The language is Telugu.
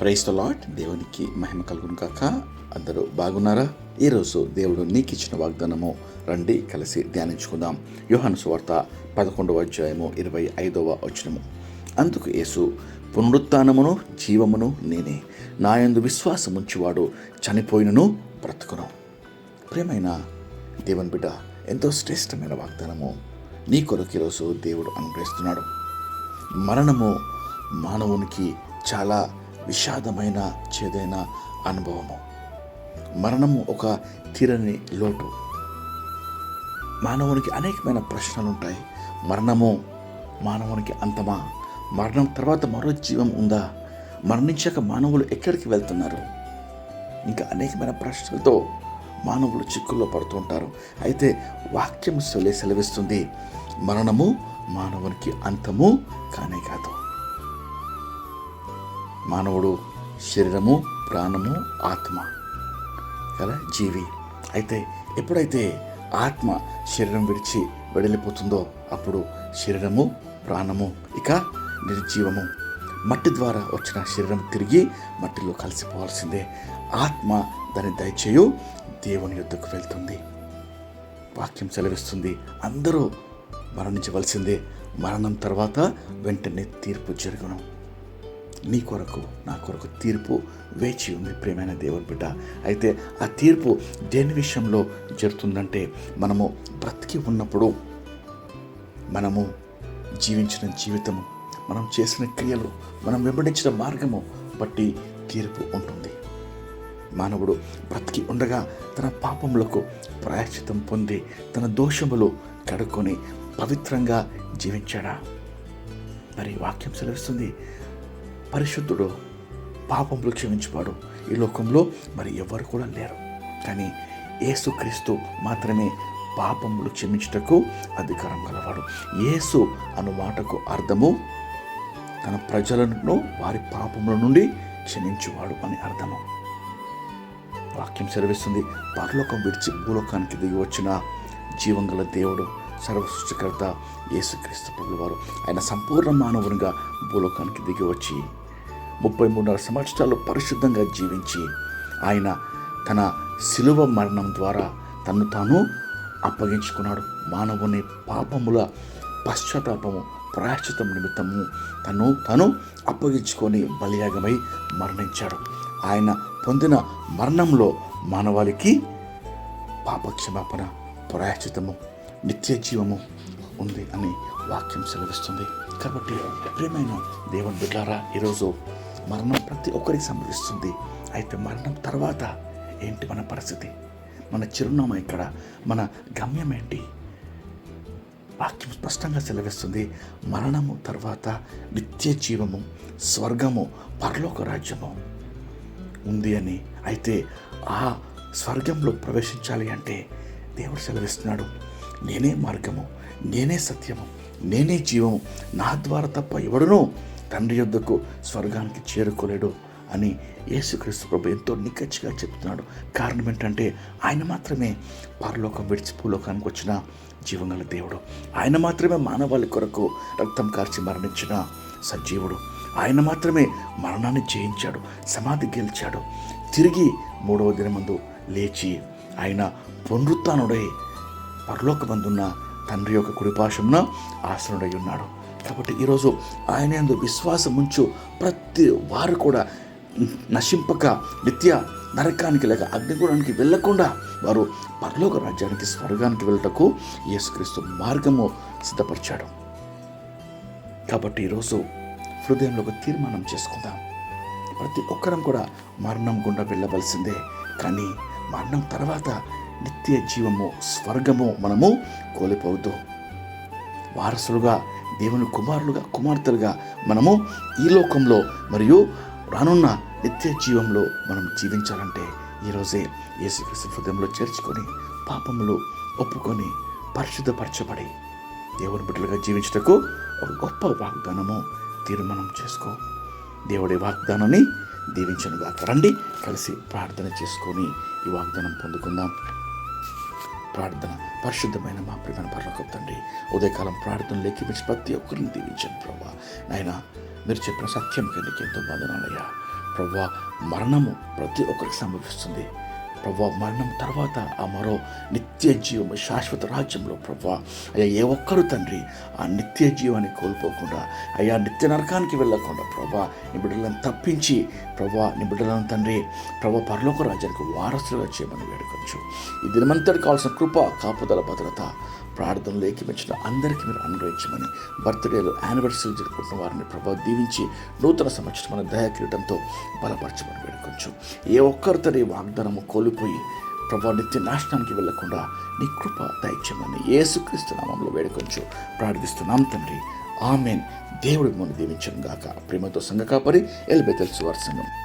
ప్రైస్ లాట్ దేవునికి మహిమ కలుగును కాక అందరూ బాగున్నారా? ఈరోజు దేవుడు నీకు ఇచ్చిన వాగ్దానము రండి కలిసి ధ్యానించుకుందాం. యోహాను సువార్త పదకొండవ అధ్యాయము ఇరవై ఐదవ వచనము. అందుకు యేసు పునరుత్నమును జీవమును నేనే. నాయందు విశ్వాసం ఉంచివాడు చనిపోయినను బ్రతుకును. ప్రియమైన దేవుని బిడ్డ ఎంతో శ్రేష్టమైన వాగ్దానము నీ కొరకు ఈరోజు దేవుడు అనుగ్రహిస్తున్నాడు. మరణము మానవునికి చాలా విషాదమైన చేదైన అనుభవము. మరణము ఒక తీరని లోటు. మానవునికి అనేకమైన ప్రశ్నలు ఉంటాయి మరణము మానవునికి అంతమా? మరణం తర్వాత మరో జీవం ఉందా? మరణించాక మానవులు ఎక్కడికి వెళ్తున్నారు? ఇంకా అనేకమైన ప్రశ్నలతో మానవులు చిక్కుల్లో పడుతూ ఉంటారు. అయితే వాక్యం సెలే సెలవిస్తుంది మరణము మానవునికి అంతము కానే కాదు. మానవుడు శరీరము ప్రాణము ఆత్మ. కదా? జీవి. అయితే ఎప్పుడైతే ఆత్మ శరీరం విడిచి వెడలిపోతుందో అప్పుడు శరీరము ప్రాణము ఇక నిర్జీవము. మట్టి ద్వారా వచ్చిన శరీరం తిరిగి మట్టిలో కలిసిపోవాల్సిందే. ఆత్మ దాని దయచేయు దేవుని యుద్ధకు వెళ్తుంది. వాక్యం సెలవిస్తుంది. అందరూ మరణించవలసిందే. మరణం తర్వాత వెంటనే తీర్పు జరుగును. నీ కొరకు నా కొరకు తీర్పు వేచి ఉంది ప్రేమైన దేవుని బిడ్డ. అయితే ఆ తీర్పు దేని విషయంలో జరుగుతుందంటే మనము బ్రతికి ఉన్నప్పుడు మనము జీవించిన జీవితము మనం చేసిన క్రియలు మనం వెంబడించిన మార్గము బట్టి తీర్పు ఉంటుంది. మానవుడు బ్రతికి ఉండగా తన పాపములకు ప్రాయశ్చితం పొంది తన దోషములు కడుక్కొని పవిత్రంగా జీవించాడా? మరి వాక్యం సెలవిస్తుంది పరిశుద్ధుడు పాపములు క్షమించువాడు ఈ లోకంలో మరి ఎవరు కూడా లేరు. కానీ యేసుక్రీస్తు మాత్రమే పాపములు క్షమించుటకు అధికారం గలవాడు. యేసు అను మాటకు అర్థము తన ప్రజలను వారి పాపముల నుండి క్షమించువాడు అని అర్థము. వాక్యం సెలవిస్తుంది పరలోకం విడిచి భూలోకానికి దిగి వచ్చిన జీవంగల దేవుడు సర్వసృష్టికర్త యేసుక్రీస్తు ప్రభుల ఆయన సంపూర్ణ మానవునిగా భూలోకానికి దిగి వచ్చి ముప్పై మూడున్నర సంవత్సరాలు పరిశుద్ధంగా జీవించి ఆయన తన శిలువ మరణం ద్వారా తను తాను అప్పగించుకున్నాడు. మానవుని పాపముల పశ్చాత్తాపము ప్రాయశ్చితం నిమిత్తము తను తను అప్పగించుకొని బలియాగమై మరణించాడు. ఆయన పొందిన మరణంలో మానవాళికి పాపక్షమాపణ ప్రాయశ్చితము నిత్య జీవము ఉంది అని వాక్యం సెలవిస్తుంది. కాబట్టి ప్రియమైన దేవుని బిడ్డారా ఈరోజు మరణం ప్రతి ఒక్కరికి సంభవిస్తుంది. అయితే మరణం తర్వాత ఏంటి మన పరిస్థితి? మన చిరునామా ఇక్కడ మన గమ్యం ఏంటి? వాక్యం స్పష్టంగా సెలవిస్తుంది. మరణము తర్వాత నిత్య జీవము స్వర్గము పరలోక రాజ్యము ఉంది అని. అయితే ఆ స్వర్గంలో ప్రవేశించాలి అంటే దేవుడు సెలవిస్తున్నాడు నేనే మార్గము నేనే సత్యము నేనే జీవము నా ద్వారా తప్ప ఎవడునూ తండ్రి యొద్దకు స్వర్గానికి చేరుకోలేడు అని యేసుక్రీస్తు ప్రభు ఎంతో నిక్కచ్చిగా చెప్తున్నాడు. కారణం ఏంటంటే ఆయన మాత్రమే పరలోకం విడిచి భూలోకానికి వచ్చిన జీవంగల దేవుడు. ఆయన మాత్రమే మానవాళి కొరకు రక్తం కార్చి మరణించిన సజీవుడు. ఆయన మాత్రమే మరణాన్ని జయించాడు సమాధి గెలిచాడు. తిరిగి మూడవ దినమందు లేచి ఆయన పునరుత్నుడై పరలోకమందున్న తండ్రి యొక్క కుడిపాశంన ఆసనుడై ఉన్నాడు. కాబట్టి ఈరోజు ఆయన యందు విశ్వాసం ఉంచు. ప్రతి వారు కూడా నశింపక నిత్య నరకానికి లేక అగ్నిగుణానికి వెళ్ళకుండా వారు పరలోక రాజ్యానికి స్వర్గానికి వెళ్ళటకు యేసుక్రీస్తు మార్గము సిద్ధపరిచాడు. కాబట్టి ఈరోజు హృదయంలో ఒక తీర్మానం చేసుకుందాం. ప్రతి ఒక్కరం కూడా మరణం గుండా వెళ్ళవలసిందే. కానీ మరణం తర్వాత నిత్య జీవము స్వర్గము మనము కోల్పోవద్దు. వారసులుగా దేవుని కుమారులుగా కుమార్తెలుగా మనము ఈ లోకంలో మరియు రానున్న నిత్య జీవంలో మనం జీవించాలంటే ఈరోజే యేసుక్రీస్తు హృదయంలో చేర్చుకొని పాపములు ఒప్పుకొని పరిశుద్ధపరచబడి దేవుని బిడ్డలుగా జీవించటకు ఒక గొప్ప వాగ్దానము తీర్మానం చేసుకో. దేవుడి వాగ్దానాన్ని దీవించనుగా రండి కలిసి ప్రార్థన చేసుకొని ఈ వాగ్దానం పొందుకుందాం. ప్రార్థన పరిశుద్ధమైన మా ప్రియమైన పరలోకపు తండ్రి ఉదయకాలం ప్రార్థన లేఖించి ప్రతి ఒక్కరిని దీవించండి ప్రభా. నాయన మీరు చెప్పిన సత్యం కిందకి ఎంతో బంధనాలయ్యా ప్రభా మరణము ప్రతి ఒక్కరికి సంభవిస్తుంది. ప్రభా మరణం తర్వాత ఆ మరో నిత్య జీవం శాశ్వత రాజ్యంలో ప్రభా అయ్యా ఏ ఒక్కరు తండ్రి ఆ నిత్య జీవాన్ని కోల్పోకుండా అయ్యా నిత్య నరకానికి వెళ్ళకుండా ప్రభా నీ బిడ్డలను తప్పించి ప్రభా నీ బిడ్డలను తండ్రి ప్రభా పరలోక రాజ్యానికి వారసులుగా చేయమని వేడుకొచ్చు ఈ దినమంతటి కావాల్సిన కృప కాపుదల భద్రత ప్రార్థనలో ఏకమించిన అందరికీ మీరు అనుగ్రహించమని బర్త్డేలు యానివర్సరీ జరుపుకుంటున్న వారిని ప్రభావ దీవించి నూతన సంవత్సరం దయా కిరీటంతో బలపరచమని వేడుకొంచు. ఏ ఒక్కరితో ఈ వాగ్దానము కోల్పోయి ప్రభా నిత్య నాశనానికి వెళ్ళకుండా నీ కృప దయచేయమని ఏసుక్రీస్తు నామంలో వేడుకొంచు. ప్రార్థిస్తున్నాం తండ్రి. ఆమెన్. దేవుడి మనం దీవించను గాక. ప్రేమతో సంఘ కాపరి ఎలిబెతెల్సు వారి సంఘం.